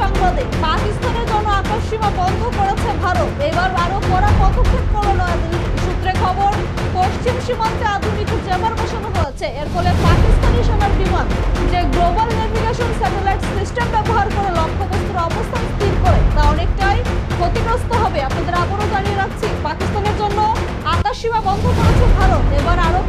সংবাদে। পাকিস্তানের জন্য আকাশ সীমা বন্ধ করেছে ভারত। এবার আরও কড়া পদক্ষেপ করল নয়াদিল্লি। সূত্রে খবর, পশ্চিম সীমান্তে আধুনিক জেমার বসানো হয়েছে। এর ফলে পাকিস্তানি সেনার বিমান যে গ্লোবাল নেভিগেশন স্যাটেলাইট সিস্টেম ব্যবহার করে লক্ষ্যবস্তুর অবস্থান স্থির করে, তা অনেকটাই ক্ষতিগ্রস্ত হবে। আপনাদের আবারও জানিয়ে রাখছি, পাকিস্তানের জন্য আকাশ সীমা বন্ধ করেছে ভারত। এবার আরও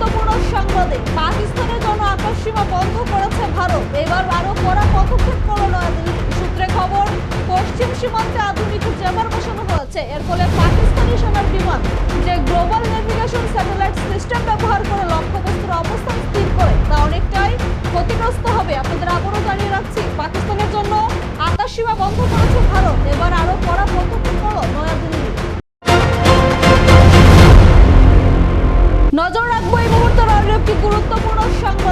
গুরুত্বপূর্ণ সংবাদে পাকিস্তানের জন্য আকাশ সীমা বন্ধ করেছে ভারত। এবার আরও কড়া পদক্ষেপ করল নয়াদিল্লি। সূত্রে খবর, পশ্চিম সীমান্তে আধুনিক জেমার বসানো হয়েছে। এর ফলে পাকিস্তানি সেনার বিমান যে গ্লোবাল নেভিগেশন স্যাটেলাইট সিস্টেম ব্যবহার করে লক্ষ্যবস্তুর অবস্থান স্থির করে, তা অনেকটাই ক্ষতিগ্রস্ত হবে। আপনাদের আবারও জানিয়ে রাখছি, পাকিস্তানের জন্য আকাশ সীমা বন্ধ করেছে ভারত। এবার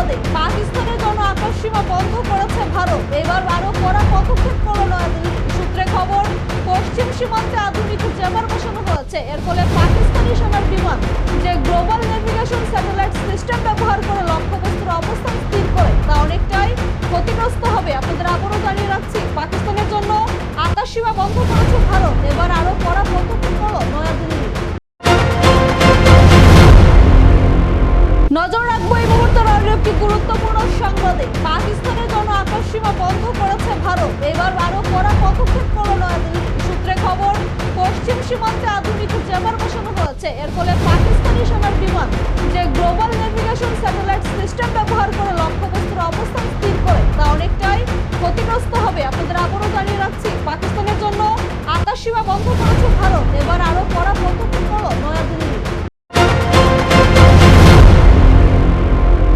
সংবাদে পাকিস্তানের জন্য আকাশ সীমা বন্ধ করেছে ভারত। এবার আরও কড়া পদক্ষেপ করল নয়াদিল্লি সূত্রে খবর, পশ্চিম সীমান্তে আধুনিক জেমার বসানো হয়েছে। এর ফলে ভালো এবার আরও কড়া পদক্ষেপ করল সূত্রে খবর, পশ্চিম সীমান্তে আধুনিক জেমার বসানো হয়েছে। এর ফলে পাকিস্তানি সেনার বিমান যে গ্লোবাল নেভিগেশন স্যাটেলাইট সিস্টেম ব্যবহার করে লক্ষ্যবস্তুর অবস্থান স্থির করে, তা অনেকটাই ক্ষতিগ্রস্ত হবে। আপনার